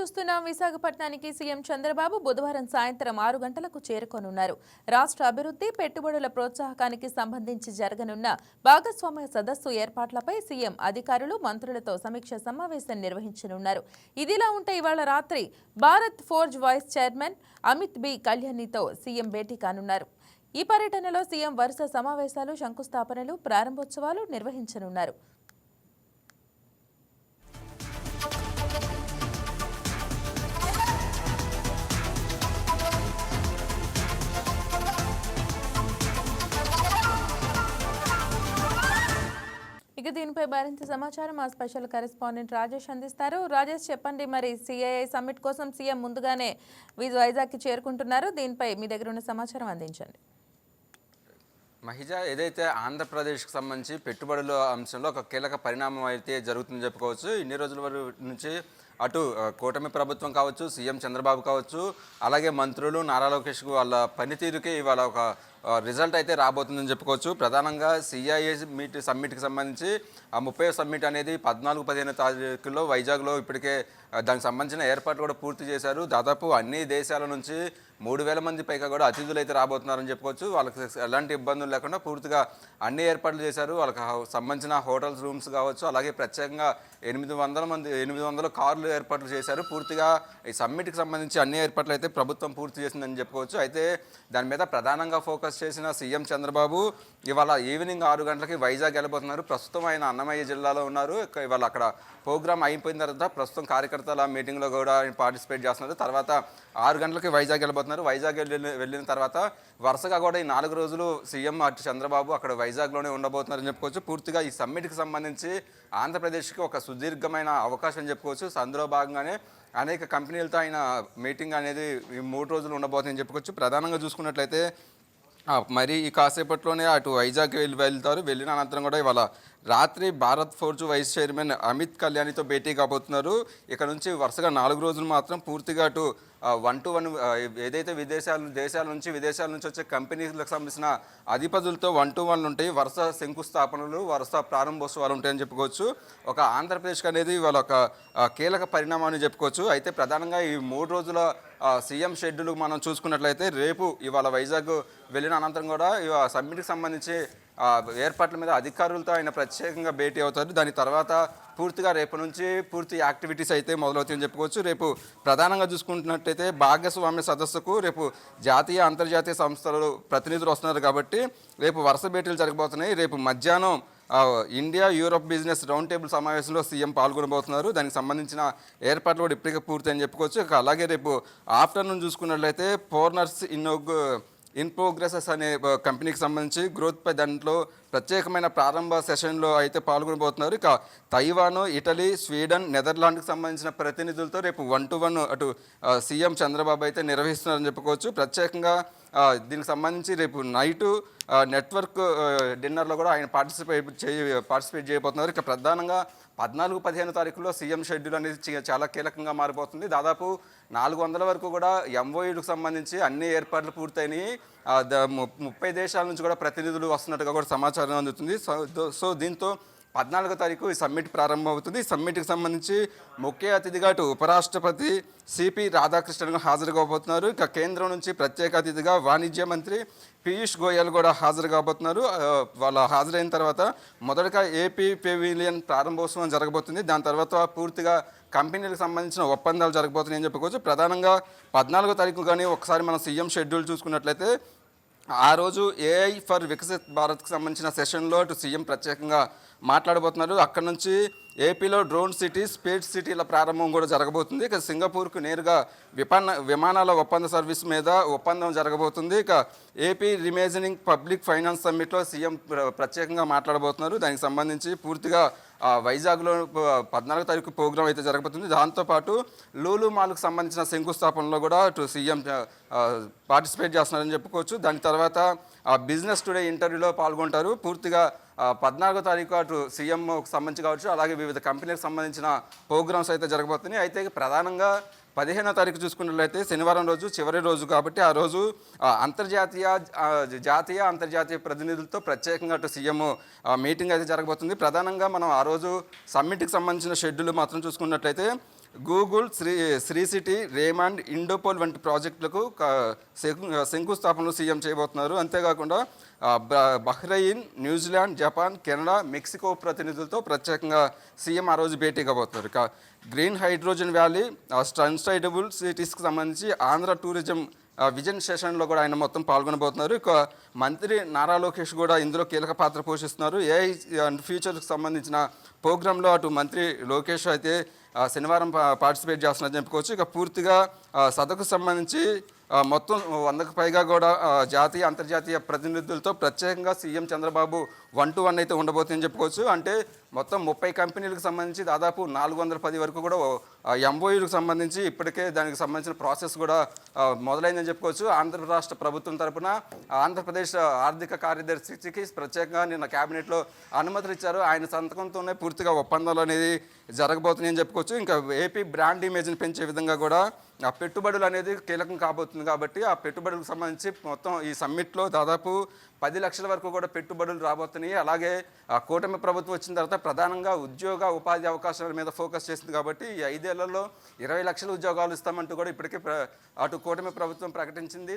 చూస్తున్నాం విశాఖపట్నానికి సీఎం చంద్రబాబు బుధవారం సాయంత్రం ఆరు గంటలకు చేరుకోనున్నారు. రాష్ట్ర అభివృద్ధి పెట్టుబడుల ప్రోత్సాహకానికి సంబంధించి జరగనున్న భాగస్వామ్య సదస్సు ఏర్పాట్లపై సీఎం అధికారులు మంత్రులతో సమీక్ష సమావేశం నిర్వహించనున్నారు. ఇదిలా ఉంటే ఇవాళ రాత్రి Bharat Forge vice chairman Amit B కళ్యాణితో CM భేటీ కానున్నారు. ఈ పర్యటనలో సీఎం వరుస సమావేశాలు శంకుస్థాపనలు ప్రారంభోత్సవాలు నిర్వహించనున్నారు. ఇక మరింత సమాచారం మా స్పెషల్ కరెస్పాండెంట్ రాజేష్ అందిస్తారు. రాజేష్ చెప్పండి మరి సిఐఐ సమ్మిట్ కోసం సీఎం ముందుగానే వైజాగ్కి చేరుకుంటున్నారు. దీనిపై మీ దగ్గర ఉన్న సమాచారం అందించండి. మహిజ ఏదైతే ఆంధ్రప్రదేశ్కి సంబంధించి పెట్టుబడుల అంశంలో ఒక కీలక పరిణామం అయితే జరుగుతుందని చెప్పుకోవచ్చు. ఇన్ని రోజుల వరకు నుంచి అటు కూటమి ప్రభుత్వం కావచ్చు సీఎం చంద్రబాబు కావచ్చు అలాగే మంత్రులు నారా లోకేష్ వాళ్ళ పనితీరుకి ఇవాళ ఒక రిజల్ట్ అయితే రాబోతుందని చెప్పుకోవచ్చు. ప్రధానంగా సిఐఏ మీట్ సమ్మిట్కి సంబంధించి ఆ ముప్పై సమ్మిట్ అనేది పద్నాలుగు పదిహేను తారీఖులో వైజాగ్లో ఇప్పటికే దానికి సంబంధించిన ఏర్పాట్లు కూడా పూర్తి చేశారు. దాదాపు అన్ని దేశాల నుంచి మూడు వేల మంది పైగా కూడా అతిథులు అయితే రాబోతున్నారని చెప్పుకోవచ్చు. వాళ్ళకి ఎలాంటి ఇబ్బందులు లేకుండా పూర్తిగా అన్ని ఏర్పాట్లు చేశారు. వాళ్ళకి సంబంధించిన హోటల్స్ రూమ్స్ కావచ్చు అలాగే ప్రత్యేకంగా ఎనిమిది వందల మంది ఎనిమిది వందల కార్లు ఏర్పాట్లు చేశారు. పూర్తిగా ఈ సమ్మిట్కి సంబంధించి అన్ని ఏర్పాట్లు అయితే ప్రభుత్వం పూర్తి చేసిందని చెప్పుకోవచ్చు. అయితే దాని మీద ప్రధానంగా ఫోకస్ చేసిన సీఎం చంద్రబాబు ఇవాళ ఈవినింగ్ ఆరు గంటలకి వైజాగ్ వెళ్ళబోతున్నారు. ప్రస్తుతం ఆయన అన్నమయ్య జిల్లాలో ఉన్నారు. ఇవాళ అక్కడ ప్రోగ్రామ్ అయిపోయిన తర్వాత ప్రస్తుతం కార్యకర్తల మీటింగ్లో కూడా ఆయన పార్టిసిపేట్ చేస్తున్నారు. తర్వాత ఆరు గంటలకి వైజాగ్ వెళ్ళబోతున్నారు. వైజాగ్ వెళ్ళిన వెళ్ళిన తర్వాత వరుసగా కూడా ఈ నాలుగు రోజులు సీఎం అటు చంద్రబాబు అక్కడ వైజాగ్లోనే ఉండబోతున్నారని చెప్పుకోవచ్చు. పూర్తిగా ఈ సమ్మిట్కి సంబంధించి ఆంధ్రప్రదేశ్కి ఒక సుదీర్ఘమైన అవకాశం చెప్పుకోవచ్చు. అందులో భాగంగానే అనేక కంపెనీలతో ఆయన మీటింగ్ అనేది ఈ మూడు రోజులు ఉండబోతుందని చెప్పుకోవచ్చు. ప్రధానంగా చూసుకున్నట్లయితే మరి ఈ కాసేపట్లోనే అటు వైజాగ్ వెళ్ళి వెళ్తారు. వెళ్ళిన అనంతరం కూడా ఇవాళ రాత్రి Bharat Forge vice chairman Amit కళ్యాణితో భేటీ కాబోతున్నారు. ఇక్కడ నుంచి వరుసగా నాలుగు రోజులు మాత్రం పూర్తిగా అటు వన్ టు వన్ ఏదైతే విదేశాల దేశాల నుంచి విదేశాల నుంచి వచ్చే కంపెనీలకు సంబంధించిన అధిపతులతో వన్ టు వన్లు ఉంటాయి. వరుస శంకుస్థాపనలు వరుస ప్రారంభోత్సవాలు ఉంటాయని చెప్పుకోవచ్చు. ఒక ఆంధ్రప్రదేశ్కి అనేది వాళ్ళ ఒక కీలక పరిణామాన్ని చెప్పుకోవచ్చు. అయితే ప్రధానంగా ఈ మూడు రోజుల సీఎం షెడ్యూల్ మనం చూసుకున్నట్లయితే రేపు ఇవాళ వైజాగ్ వెళ్ళిన అనంతరం కూడా ఈ సమ్మిట్కి సంబంధించి ఏర్పాట్ల మీద అధికారులతో ఆయన ప్రత్యేకంగా భేటీ అవుతారు. దాని తర్వాత పూర్తిగా రేపు నుంచి పూర్తి యాక్టివిటీస్ అయితే మొదలవుతాయని చెప్పుకోవచ్చు. రేపు ప్రధానంగా చూసుకుంటున్నట్టయితే భాగస్వామ్య సదస్సుకు రేపు జాతీయ అంతర్జాతీయ సంస్థలు ప్రతినిధులు వస్తున్నారు కాబట్టి రేపు వరుస భేటీలు జరగబోతున్నాయి. రేపు మధ్యాహ్నం India Europe business round table సమావేశంలో సీఎం పాల్గొనబోతున్నారు. దానికి సంబంధించిన ఏర్పాట్లు కూడా ఇప్పటికే పూర్తని చెప్పుకోవచ్చు. అలాగే రేపు ఆఫ్టర్నూన్ చూసుకున్నట్లయితే ఫోర్నర్స్ ఇన్నోగ్ ఇన్ ప్రోగ్రెసెస్ అనే కంపెనీకి సంబంధించి గ్రోత్ పై దాంట్లో ప్రత్యేకమైన ప్రారంభ సెషన్లో అయితే పాల్గొనబోతున్నారు. ఇక తైవాన్ ఇటలీ స్వీడన్ నెదర్లాండ్కి సంబంధించిన ప్రతినిధులతో రేపు వన్ టు వన్ అటు సీఎం చంద్రబాబు అయితే నిర్వహిస్తున్నారని చెప్పుకోవచ్చు. ప్రత్యేకంగా దీనికి సంబంధించి రేపు నైటు నెట్వర్క్ డిన్నర్లో కూడా ఆయన పార్టిసిపేట్ చేయ పార్టిసిపేట్ చేయబోతున్నారు. ఇక ప్రధానంగా పద్నాలుగు పదిహేను తారీఖులో సీఎం షెడ్యూల్ అనేది చాలా కీలకంగా మారిపోతుంది. దాదాపు నాలుగు వందల వరకు కూడా ఎంఓయూలకు సంబంధించి అన్ని ఏర్పాట్లు పూర్తయినాయి. ద- ము- ముప్పై దేశాల నుంచి కూడా ప్రతినిధులు వస్తున్నట్టుగా కూడా సమాచారం అందుతుంది. సో సో దీంతో పద్నాలుగో తారీఖు ఈ సమ్మిట్ ప్రారంభమవుతుంది. ఈ సమ్మిట్కి సంబంధించి ముఖ్య అతిథిగా అటు ఉపరాష్ట్రపతి సిపి రాధాకృష్ణన్ హాజరు కాబోతున్నారు ఇక కేంద్రం నుంచి ప్రత్యేక అతిథిగా వాణిజ్య మంత్రి పీయూష్ గోయల్ కూడా హాజరు కాబోతున్నారు వాళ్ళ హాజరైన తర్వాత మొదటగా ఏపీ పెవిలియన్ ప్రారంభోత్సవం జరగబోతుంది. దాని తర్వాత పూర్తిగా కంపెనీలకు సంబంధించిన ఒప్పందాలు జరగబోతున్నాయని చెప్పుకోవచ్చు ప్రధానంగా పద్నాలుగో తారీఖు కానీ ఒకసారి మనం సీఎం షెడ్యూల్ చూసుకున్నట్లయితే ఆ రోజు ఏఐ ఫర్ వికసిత్ భారత్కి సంబంధించిన సెషన్లో అటు సీఎం ప్రత్యేకంగా మాట్లాడబోతున్నారు. అక్కడ నుంచి ఏపీలో డ్రోన్ సిటీ స్పేస్ సిటీల ప్రారంభం కూడా జరగబోతుంది. ఇక సింగపూర్కు నేరుగా విమాన విమానాల ఒప్పంద సర్వీస్ మీద ఒప్పందం జరగబోతుంది. ఇక ఏపీ రిమేజనింగ్ పబ్లిక్ ఫైనాన్స్ సమ్మిట్లో సీఎం ప్ర- ప్రత్యేకంగా మాట్లాడబోతున్నారు. దానికి సంబంధించి పూర్తిగా వైజాగ్లో పద్నాలుగు పద్నాలుగో తారీఖు ప్రోగ్రాం అయితే జరగబోతుంది. దాంతోపాటు లూలు మాల్కు సంబంధించిన శంకుస్థాపనలో కూడా అటు సీఎం పార్టిసిపేట్ చేస్తున్నారని చెప్పుకోవచ్చు. దాని తర్వాత ఆ బిజినెస్ టుడే ఇంటర్వ్యూలో పాల్గొంటారు. పూర్తిగా పద్నాలుగో తారీఖు అటు సీఎంకు సంబంధించి కావచ్చు అలాగే వివిధ కంపెనీలకు సంబంధించిన ప్రోగ్రామ్స్ అయితే జరగబోతున్నాయి. అయితే ప్రధానంగా పదిహేనో తారీఖు చూసుకున్నట్లయితే శనివారం రోజు చివరి రోజు కాబట్టి ఆ రోజు అంతర్జాతీయ జాతీయ అంతర్జాతీయ ప్రతినిధులతో ప్రత్యేకంగా అటు సీఎం మీటింగ్ అయితే జరగబోతుంది. ప్రధానంగా మనం ఆ రోజు సమ్మిట్కి సంబంధించిన షెడ్యూల్ మాత్రం చూసుకున్నట్లయితే Google Sri Sri city Raymond Indopol వంటి ప్రాజెక్టులకు శంకు- శంకుస్థాపనలు సీఎం చేయబోతున్నారు. అంతేకాకుండా బ- Bahrain New Zealand Japan Canada Mexico ప్రతినిధులతో ప్రత్యేకంగా సీఎం ఆ రోజు భేటీ కాబోతున్నారు. గ్రీన్ హైడ్రోజన్ వ్యాలీ స్టన్స్టైడబుల్ సిటీస్కి సంబంధించి ఆంధ్ర టూరిజం విజన్ సెషన్లో కూడా ఆయన మొత్తం పాల్గొనబోతున్నారు. ఇక మంత్రి నారా లోకేష్ కూడా ఇందులో కీలక పాత్ర పోషిస్తున్నారు. ఏఐ అండ్ ఫ్యూచర్కి సంబంధించిన ప్రోగ్రాంలో అటు మంత్రి లోకేష్ అయితే శనివారం పా- పార్టిసిపేట్ చేస్తున్నారని చెప్పుకోవచ్చు. ఇక పూర్తిగా సదకు సంబంధించి మొత్తం వందకు పైగా కూడా జాతీయ అంతర్జాతీయ ప్రతినిధులతో ప్రత్యేకంగా CM Chandrababu one to one అయితే ఉండబోతుందని చెప్పుకోవచ్చు. అంటే మొత్తం ముప్పై కంపెనీలకు సంబంధించి దాదాపు నాలుగు వందల పది వరకు కూడా ఎంఓయూలకు సంబంధించి ఇప్పటికే దానికి సంబంధించిన ప్రాసెస్ కూడా మొదలైందని చెప్పుకోవచ్చు. ఆంధ్ర రాష్ట్ర ప్రభుత్వం తరపున ఆంధ్రప్రదేశ్ ఆర్థిక కార్యదర్శికి ప్రత్యేకంగా నిన్న కేబినెట్లో అనుమతులు ఇచ్చారు. ఆయన సంతకంతోనే పూర్తిగా ఒప్పందాలు అనేది జరగబోతున్నాయని చెప్పుకోవచ్చు. ఇంకా ఏపీ బ్రాండ్ ఇమేజ్ని పెంచే విధంగా కూడా పెట్టుబడులు అనేది కీలకం కాబోతుంది కాబట్టి ఆ పెట్టుబడులకు సంబంధించి మొత్తం ఈ సమ్మిట్లో దాదాపు పది లక్షల వరకు కూడా పెట్టుబడులు రాబోతున్నాయి. అలాగే ఆ కూటమి ప్రభుత్వం వచ్చిన తర్వాత ప్రధానంగా ఉద్యోగ ఉపాధి అవకాశాల మీద ఫోకస్ చేసింది కాబట్టి ఈ ఐదేళ్ళలో ఇరవై లక్షల ఉద్యోగాలు ఇస్తామంటూ కూడా ఇప్పటికే అటు కూటమి ప్రభుత్వం ప్రకటించింది.